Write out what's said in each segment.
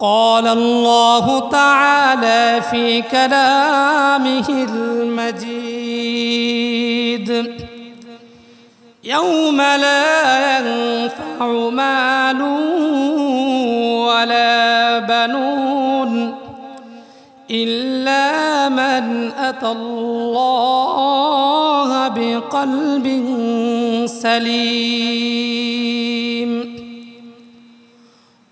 قال الله تعالى في كلامه المجيد يوم لا ينفع مال ولا بنون إلا من أتى الله بقلب سليم.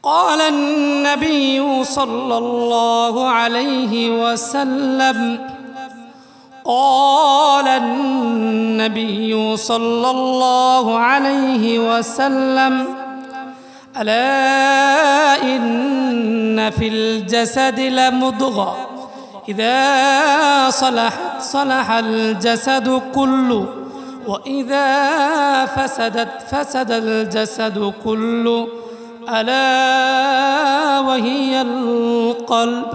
قال النبي صلى الله عليه وسلم قال النبي صلى الله عليه وسلم ألا إن في الجسد لمضغة إذا صلحت صلح الجسد كله وإذا فسدت فسد الجسد كله. ألا وهي القلب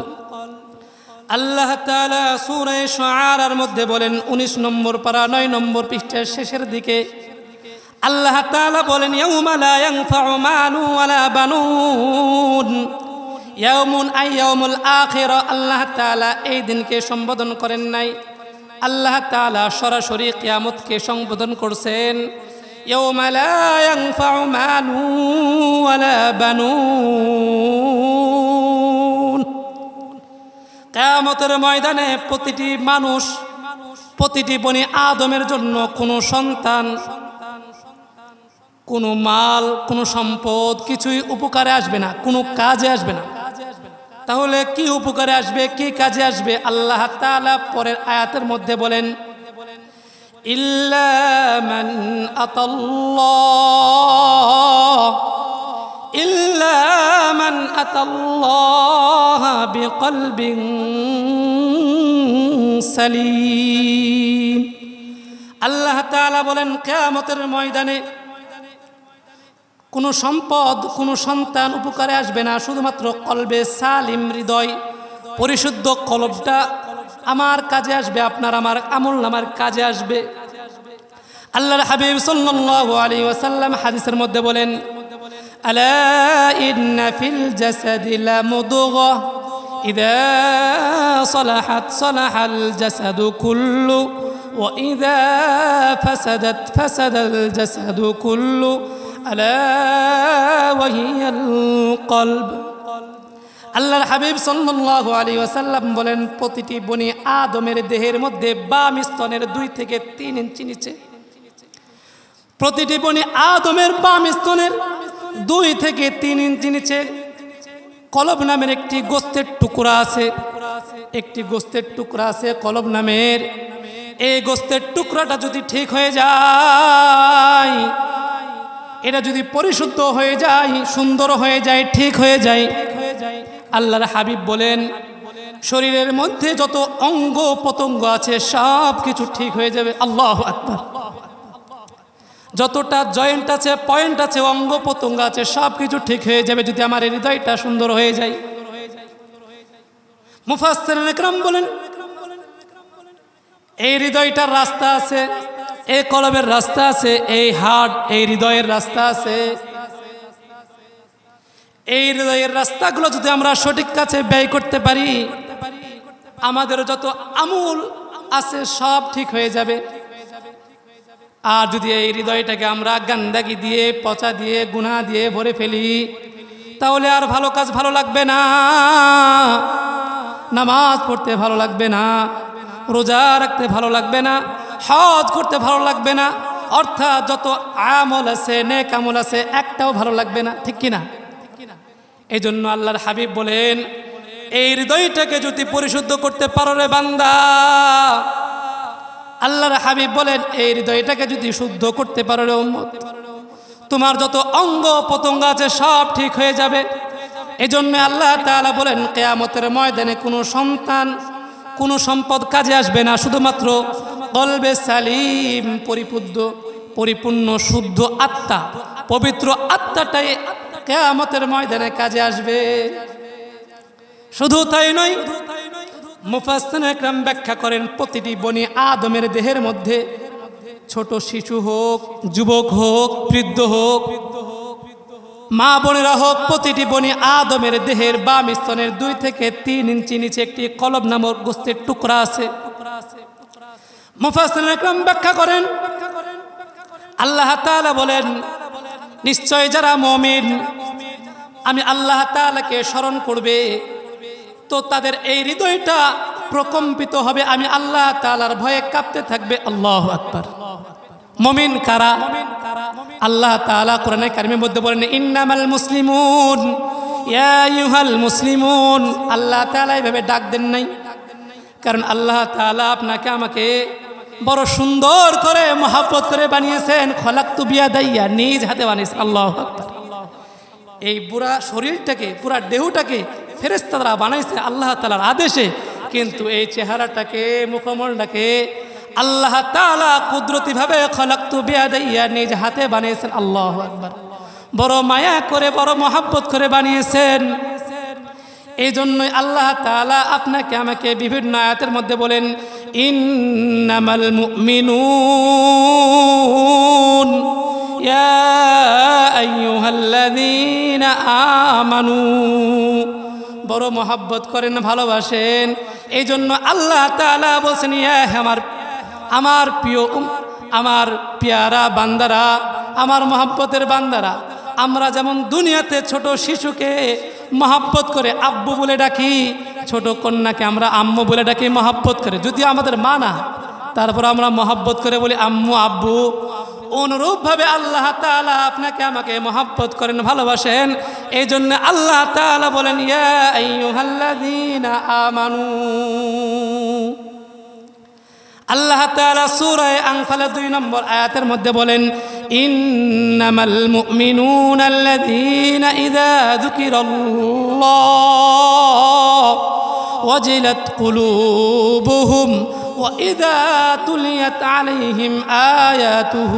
আল্লাহ তালা সুরে শারার মধ্যে বলেন ১৯ নম্বর পারা নয় নম্বর পৃষ্ঠার শেষের দিকে আল্লাহ তালা বলেন ইয়াউমা লা ইয়ানফাউ মালু ওয়ালা বানুন ইয়াউমুন আই ইয়াউমুল আখিরা আল্লাহ তাআলা এই দিনকে সম্বোধন করেন নাই আল্লাহ তাআলা সরাসরি কিয়ামতকে সম্বোধন করছেন ইয়াউমা লা ইয়ানফাউ মালু ওয়ালা বানুন কিয়ামতের ময়দানে প্রতিটি মানুষ, প্রতিটি বনি আদমের জন্য কোনো সন্তান, কোনো মাল, কোনো সম্পদ কিছুই উপকারে আসবে না, কোনো কাজে আসবে না। তাহলে কি উপকারে আসবে, কি কাজে আসবে? আল্লাহ তাআলা পরের আয়াতের মধ্যে বলেন ইল্লা মান আতাল্লাহ, ইল্লা মান আতাল্লাহ বিকলবিন সালিম। আল্লাহ তাআলা বলেন, কিয়ামতের ময়দানে কোনো সম্পদ, কোনো সন্তান উপকারে আসবে না। শুধুমাত্র কলবে সালিম, হৃদয়, পরিশুদ্ধ কলবটা আমার কাজে আসবে আপনার আমার আমল আমার কাজে আসবে আল্লাহর হাবিব সাল্লাল্লাহু আলাইহি ওয়াসাল্লাম হাদিসের মধ্যে বলেন আলা ইন্না ফিল জাসাদি লামুদগা ইযা সালাহাত সালাহাল জাসাদু কুল্লু ওয়া ইযা ফাসাদাত ফাসাদাল জাসাদু কুল্লু আলা ওয়া হিয়াল আল্লাহর হাবিব সাল্লাল্লাহু আলাইহি ওয়াসাল্লাম বলেন, প্রতিটি বনি আদমের দেহের মধ্যে বাম স্তনের দুই থেকে তিন ইঞ্চি নিচে। প্রতিটি বনি আদমের বাম স্তনের দুই থেকে তিন ইঞ্চি নিচে। কলব নামের একটি গোস্তের টুকরা আছে, একটি গোস্তের টুকরা আছে কলব নামের। এই গোস্তের টুকরাটা যদি ঠিক হয়ে যায়, এটা যদি পরিশুদ্ধ হয়ে যায়, সুন্দর হয়ে যায়, ঠিক হয়ে যায় হয়ে যায় আল্লাহর হাবিব বলেন, শরীরের মধ্যে যত অঙ্গ পতঙ্গ আছে, সব কিছু ঠিক হয়ে যাবে। আল্লাহ আকবার। যতটা জয়েন্ট আছে পয়েন্ট আছে, অঙ্গ প্রত্যঙ্গ আছে, সব কিছু ঠিক হয়ে যাবে যদি আমার হৃদয়টা সুন্দর হয়ে যায়। একরাম বলেন, এই হৃদয়টার রাস্তা আছে, এই কলবের রাস্তা আছে, এই হার্ট এই হৃদয়ের রাস্তা আছে। এই হৃদয়ের রাস্তাগুলো যদি আমরা সঠিক কাছে ব্যয় করতে পারি আমাদের যত আমূল আছে সব ঠিক হয়ে যাবে। আর যদি এই হৃদয়টাকে আমরা গান্দাগি দিয়ে, পচা দিয়ে, গুনা দিয়ে ভরে ফেলি, তাহলে আর ভালো কাজ ভালো লাগবে না। নামাজ পড়তে ভালো লাগবে না, রোজা রাখতে ভালো লাগবে না, হজ করতে ভালো লাগবে না, অর্থাৎ যত আমল আছে, নেক আমল আছে, একটাও ভালো লাগবে না, ঠিক কিনা? এই জন্য আল্লাহর হাবিব বলেন, এই হৃদয়টাকে যদি পরিশুদ্ধ করতে পারো রে বান্দা। আল্লাহর হাবিব বলেন, এই হৃদয়টাকে যদি শুদ্ধ করতে পারো রে উম্মত, তোমার যত অঙ্গ প্রত্যঙ্গ আছে সব ঠিক হয়ে যাবে। এজন্য আল্লাহ তাআলা বলেন, কেয়ামতের ময়দানে কোনো সন্তান, কোনো সম্পদ কাজে আসবে না, শুধুমাত্র কলবে সালিম পরিপুদ্ধ পরিপূর্ণ, শুদ্ধ আত্মা, পবিত্র আত্মাটাই কেয়ামতের ময়দানে কাজে আসবে। শুধু তাই নয় মুফাস্তান একরাম ব্যাখ্যা করেন প্রতিটি বনি আদমের দেহের মধ্যে, ছোট শিশু হোক, যুবক হোক, বৃদ্ধ হোক, মা বোনেরা হোক, প্রতিটি বনি আদমের দেহের বাম স্তনের দুই থেকে তিন ইঞ্চি নিচে একটি কলব নামক গোস্তের টুকরা আছে। মুফাসসির একরাম ব্যাখ্যা করেন, আল্লাহ তাআলা বলেন, নিশ্চয় যারা মমিন আমি আল্লাহ তাআলাকে স্মরণ করবে, তো তাদের এই হৃদয়টা প্রকম্পিত হবে। আমি আল্লাহ তাআলার ভয়ে কাঁপতে থাকবে। আল্লাহ আকবার। মমিন কারা? আল্লাহ তাআলা কোরআনে কারিমের মধ্যে বলেন, ইন্নামাল মুসলিমুন, ইয়া আইয়ুহাল মুসলিমুন। আল্লাহ তাআলা এইভাবে ডাক দেন নাই। কারণ আল্লাহ তাআলা আপনাকে আমাকে বড় সুন্দর করে, মহাব্বত করে বানিয়েছেন। খলাক্তু বিয়া দাইয়া নিজ হাতে বানিয়েছেন। আল্লাহ আকবার। এই পুরা শরীরটাকে, পুরা দেহটাকে ফেরেস্তারা বানাইছে আল্লাহ তালার আদেশে। কিন্তু এই চেহারাটাকে মুখমণ্ডটাকে আল্লাহ তালা কুদরতিভাবে খলাক্তু বেয়াদাইয়া নিজ হাতে বানিয়েছেন। আল্লাহ আকবার। বড় মায়া করে, বড় মহাব্বত করে বানিয়েছেন। এই জন্যই আল্লাহ তাআলা আপনাকে, আমাকে বিভিন্ন আয়াতের মধ্যে বলেন, ইন্নামাল আইয়ুহাল্লাযীনা আমানু বড় মহাব্বত করেন, ভালোবাসেন। এই জন্য আল্লাহ তাআলা বলছেন, ইয়া আমার আমার প্রিয় আমার পেয়ারা বান্দারা, আমার মহাব্বতের বান্দারা, আমরা যেমন দুনিয়াতে ছোট শিশুকে মহাব্বত করে আব্বু বলে ডাকি, ছোট কন্যাকে আমরা আম্মু বলে ডাকি, মহাব্বত করে। যদিও আমাদের মা না, তারপর আমরা মহাব্বত করে বলি আম্মু, আব্বু অনুরূপভাবে আল্লাহ তাআলা আপনাকে আমাকে মহাব্বত করেন, ভালোবাসেন। এই জন্য আল্লাহ তাআলা বলেন আমানু। আল্লাহ তাআলা সূরা আনফাল দুই নম্বর আয়াতের মধ্যে বলেন, ইন্নামাল মুমিনুনা আল্লাযীনা ইযা যুকিরাল্লাহ ওয়াজিলাত কুলুবুহুম وإذا تليت عليهم آياته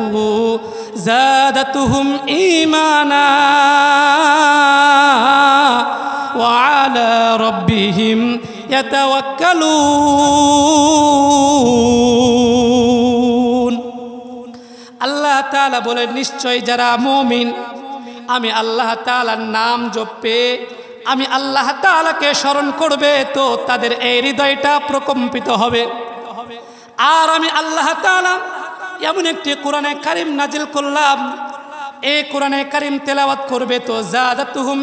زادتهم إيمانا وعلى ربهم يتوكلون আল্লাহ তাআলা বলে নিশ্চয় যারা মমিন আমি আল্লাহ তাআলার নাম জপে আমি আল্লাহ তাআলাকে স্মরণ করবে তো তাদের এই হৃদয়টা প্রকম্পিত হবে আর আমি আল্লাহ এমন একটি কোরআনে কারিম নাজিল করলাম। এই কোরআনে কারিম তেলাওয়াত করবে তো জাদাতুহুম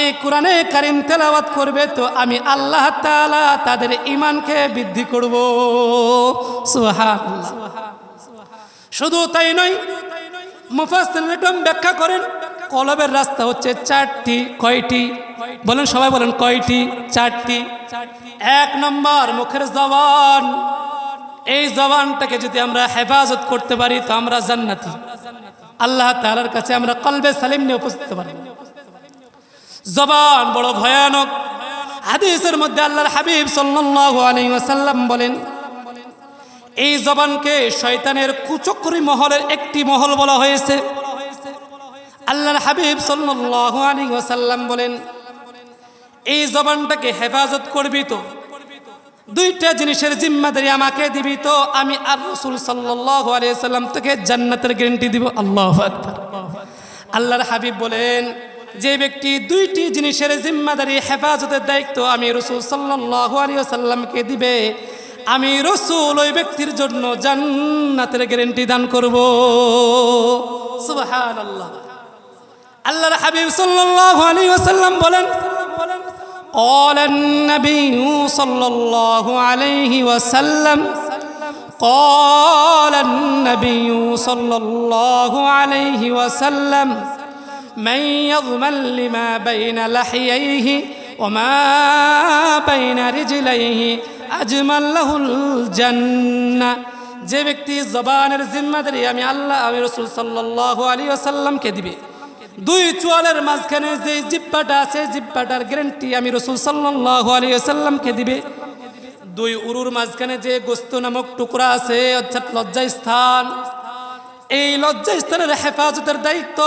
এই কোরআনে কারিম তেলাওয়াত করবে তো আমি আল্লাহ তাআলা তাদের ইমানকে বৃদ্ধি করব। সুবহানাল্লাহ। শুধু তাই নয় একদম ব্যাখ্যা করেন কলবের রাস্তা হচ্ছে চারটি, কয়টি? বলেন, সবাই বলেন, কয়টি? চারটি। এক নম্বর, মুখের জবান। এই জবানটাকে যদি আমরা হেফাজত করতে পারি, তো আমরা জান্নাতি। আল্লাহ তাআলার কাছে আমরা কলবে সালিম নিয়ে উপস্থিত পারি জবান বড় ভয়ানক। হাদিসের মধ্যে আল্লাহর হাবিব সাল্লাল্লাহু আলাইহি ওয়াসাল্লাম বলেন, এই জবানকে শয়তানের কুচক্রি মহলের একটি মহল বলা হয়েছে। আল্লাহর হাবিব সাল্লাল্লাহু আলাইহি ওসাল্লাম বলেন, এই জবানটাকে হেফাজত করবি তো। দুইটা জিনিসের জিম্মাদারি আমাকে দিবি তো, আমি আর রসুল সাল্লাল্লাহু আলাইহি সাল্লাম তোকে জান্নাতের গ্যারান্টি দিব। আল্লাহ আল্লাহর হাবিব বলেন, যে ব্যক্তি দুইটি জিনিসের জিম্মাদারি হেফাজতের দায়িত্ব আমি রসুল সাল্লাল্লাহু আলাইহি সাল্লামকে দিবে, আমি রসুল ওই ব্যক্তির জন্য জান্নাতের গ্যারেন্টি দান করব। সুবহানাল্লাহ। আল্লাহর হাবিব সাল্লাল্লাহু আলাইহি ওয়াসাল্লাম বলেন قال النبي صلى الله عليه وسلم قال النبي صلى الله عليه وسلم من يضمن لما بين لحييه وما بين رجليه أجمل له الجنة যে ব্যক্তি জবানের জিম্মাদারি আমি আল্লাহ আমি রসুল সাল্লাল্লাহু আলী আসাল্লামকে দিবে দুই চোয়ালের মাঝখানে যে জিব্বাটা আছে, জিব্বাটার গ্যারেন্টি আমি রসুল সাল্লাল্লাহু আলী আসাল্লামকে দিবে। দুই উরুর মাঝখানে যে গোস্ত নামক টুকরা আছে, অর্থাৎ লজ্জা স্থান এই লজ্জা স্থানের হেফাজতের দায়িত্ব,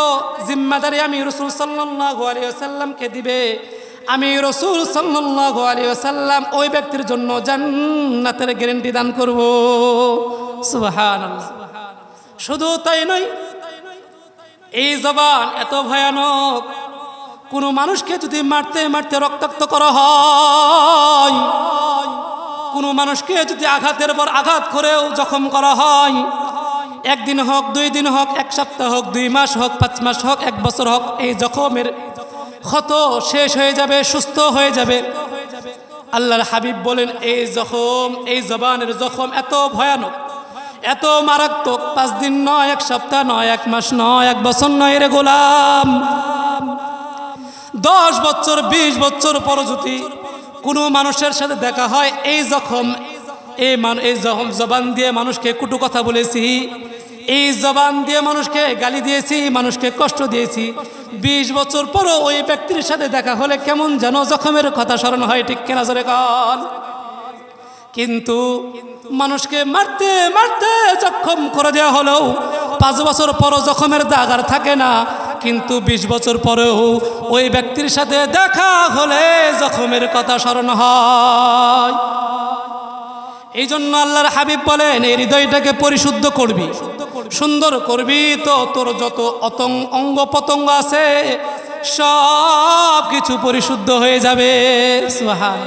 জিম্মাদারি আমি রসুল সাল্লাল্লাহু আলাইহি ওয়াসাল্লামকে দিবে। আমি রসুল সাল্লাল্লাহু আলাইহি ওয়াসাল্লাম ওই ব্যক্তির জন্য জান্নাতের গ্যারান্টি দান করব। সুবহানাল্লাহ। শুধু তাই নয় এই জবান এত ভয়ানক। কোনো মানুষকে যদি মারতে মারতে রক্তাক্ত করা হয়, কোনো মানুষকে যদি আঘাতের পর আঘাত করেও জখম করা হয়, একদিন হোক, দুই দিন হোক, এক সপ্তাহ হোক, দুই মাস হোক, পাঁচ মাস হোক, এক বছর হোক, এই জখমের ক্ষত শেষ হয়ে যাবে, সুস্থ হয়ে যাবে। আল্লাহর হাবিব বলেন, এই জখম, এই জবানের জখম এত ভয়ানক। এত মারাত্মক, পাঁচ দিন নয়, এক সপ্তাহ নয়, এক মাস নয়, এক বছর নয় রে গোলাম। দশ বছর, বিশ বছর পর যদি কোনো মানুষের সাথে দেখা হয়, এই জখম, এই মান, এই জখম জবান দিয়ে মানুষকে কুটু কথা বলেছি, এই জবান দিয়ে মানুষকে গালি দিয়েছি, মানুষকে কষ্ট দিয়েছি, বিশ বছর পরও ওই ব্যক্তির সাথে দেখা হলে কেমন যেন জখমের কথা স্মরণ হয়, ঠিক কেনা জোরে কন? কিন্তু মানুষকে মারতে মারতে জখম করে দেওয়া হলেও পাঁচ বছর পরও জখমের দাগ আর থাকে না। কিন্তু ২০ বছর পরেও ওই ব্যক্তির সাথে দেখা হলে জখমের কথা স্মরণ হয়। এই জন্য আল্লাহর হাবিব বলেন, এই হৃদয়টাকে পরিশুদ্ধ করবি। সুন্দর করবি তো তোর যত অতং অঙ্গ পতঙ্গ আছে সব কিছু পরিশুদ্ধ হয়ে যাবে। সুহান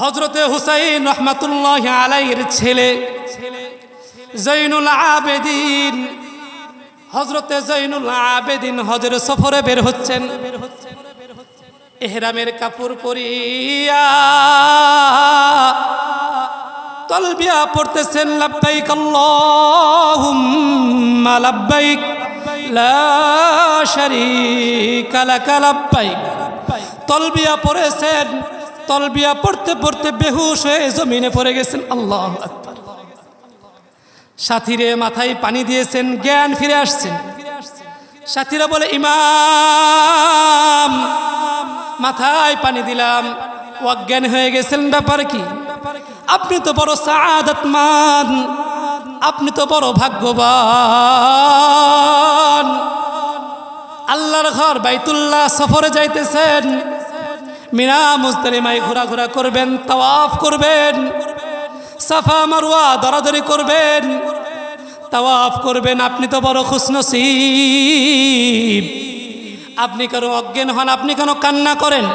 হজরতে হুসাইন রহমাতুল্লাহ আলাইয়ের ছেলে, জৈনুল আবেদিন। হজরতে জৈনুল আবেদিন হজর সফরে বের হচ্ছেন। এহরামের কাপড় পরিয়া তলবিয়া পড়তেছেন, লাব্বাইক আল্লাহুম্মা লাব্বাইক, লা শারীকা লাকা তলবিয়া পড়েছেন তলবিয়া পড়তে পড়তে বেহুশ হয়ে জমিনে পড়ে গেছেন। আল্লাহ সাথীরে মাথায় পানি দিয়েছেন, জ্ঞান ফিরে আসছেন সাথীরা বলে, ইমাম, মাথায় পানি দিলাম। অজ্ঞান হয়ে গেছেন, ব্যাপার কি? আপনি তো বড় সাদাতমান আপনি তো বড় ভাগ্যবান। আল্লাহর ঘর বাইতুল্লাহ সফরে যাইতেছেন। মিনা মুজতালিমায় ঘোরাঘোরা করবেন, তাওয়াফ করবেন, সাফা মারুয়া দরাদরি করবেন, তাওয়াফ করবেন, আপনি তো বড় খুশনসিব। আপনি কেন অজ্ঞান হন, আপনি কেন কান্না করেন?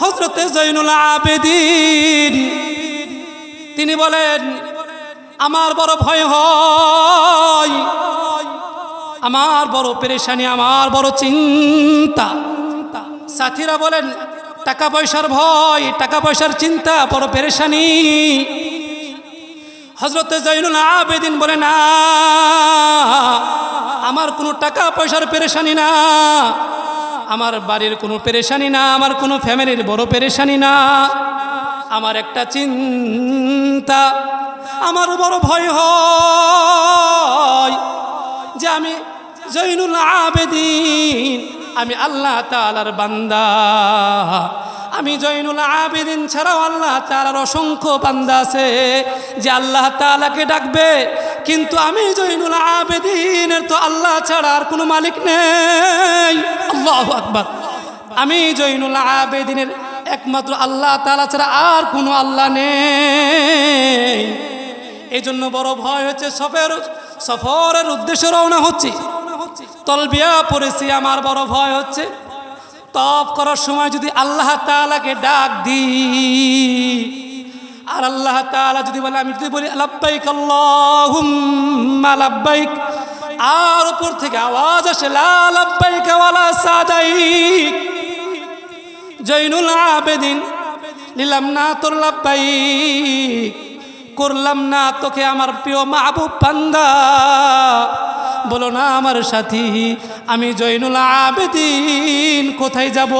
হজরতে জৈনুল আবেদিন, তিনি বলেন, আমার বড় ভয় হয়, আমার বড় পেরেশানি, আমার বড় চিন্তা। সাথীরা বলেন টাকা পয়সার ভয় টাকা পয়সার চিন্তা, বড় পেরেশানি। হজরতে জৈনুল আবেদিন বলে, না, আমার কোনো টাকা পয়সার পেরেশানি না। আমার বাড়ির কোনো পেরেশানি না, আমার কোনো ফ্যামিলির বড় পেরেশানি না। আমার একটা চিন্তা, আমার বড় ভয় হয় যে আমি জৈনুল আবেদিন আমি আল্লাহ তালার বান্দা। আমি জৈনুল আবেদিন ছাড়াও আল্লাহ তালার অসংখ্য বান্দা আছে যে আল্লাহ তালাকে ডাকবে। কিন্তু আমি জৈনুল আবেদিনের তো আল্লাহ ছাড়া আর কোনো মালিক নেই। আল্লাহ আকবার। আমি জৈনুল আবেদিনের একমাত্র আল্লাহ তালা ছাড়া আর কোনো আল্লাহ নেই। এই জন্য বড় ভয় হচ্ছে সফের সফরের উদ্দেশ্যে রওনা হচ্ছে। তলবিয়া পড়েছি, আমার বড় ভয় হচ্ছে। তপ করার সময় যদি আল্লাহ তালাকে ডাক দি আর আল্লাহ তালা যদি বলে, আমি যদি বলি, লাব্বাইক আল্লাহুম্মা লাব্বাইক আর উপর থেকে আওয়াজ আসে, লা লাব্বাইক জৈনুল আবেদিন নিলাম না তোর লাব্বাইক করলাম না তোকে আমার প্রিয় মাহবুব পান্দা বলো না আমার সাথী, আমি জৈনুল আবেদিন কোথায় যাব?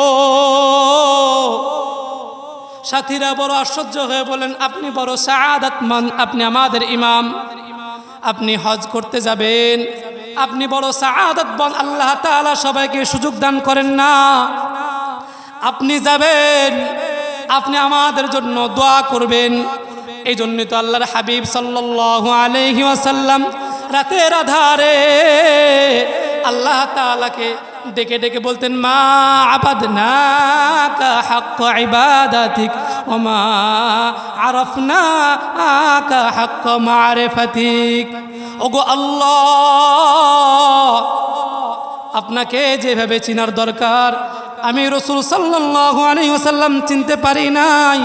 সাথীরা বড় আশ্চর্য হয়ে বলেন, আপনি বড় সাদাতমান আপনি আমাদের ইমাম। আপনি হজ করতে যাবেন। আপনি বড় সাদাত বন আল্লাহ তাআলা সবাইকে সুযোগ দান করেন না। আপনি যাবেন, আপনি আমাদের জন্য দোয়া করবেন। এই জন্যই তো আল্লাহর হাবিব সাল্লাল্লাহু আলাইহি ওয়াসাল্লাম রাতের আধারে আল্লাহ তাআলাকে ডেকে ডেকে বলতেন, মা আবাদনা কা হক ইবাদাতিক ও মা আরফনা কা হক মারিফাতিক। ওগো আল্লাহ, আপনাকে যেভাবে চিনার দরকার, আমি রসুল সাল্লাহ আলী চিনতে পারি নাই।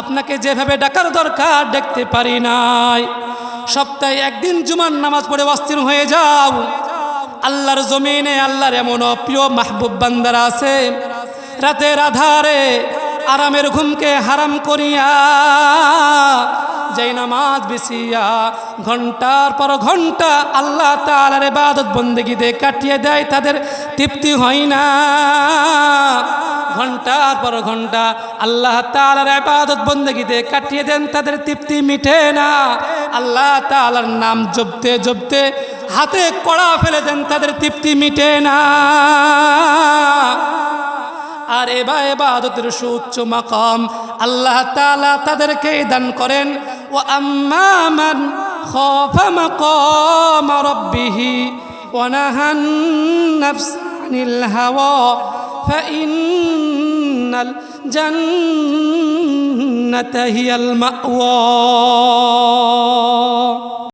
আপনাকে যেভাবে ডাকার দরকার, দেখতে পারি নাই। সপ্তাহে একদিন জুমার নামাজ পড়ে অস্থির হয়ে যাও। আল্লাহর জমিনে আল্লাহর এমন প্রিয় মাহবুব বান্দারা আছে। রাতের আধারে আরামের ঘুমকে হারাম করিয়া যেই নামাজ বিছিয়া ঘণ্টার পর ঘণ্টা আল্লাহ তালার ইবাদত বন্দেগিতে কাটিয়ে দেয়, তাদের তৃপ্তি হয় না। ঘণ্টার পর ঘণ্টা আল্লাহ তালার ইবাদত বন্দেগিতে কাটিয়ে দেন, তাদের তৃপ্তি মিটে না। আল্লাহ তালার নাম জপতে জপতে হাতে কড়া ফেলে দেন, তাদের তৃপ্তি মিটে না। আর এবা এবাদতের সুউচ্চ মাকাম আল্লাহ তাআলা তাদেরকে দান করেন ও আম্মামান খাফা মাকাম রাব্বিহি ওয়া নাহান নাফস আনিল হাওয়া الجنة هي المأوى.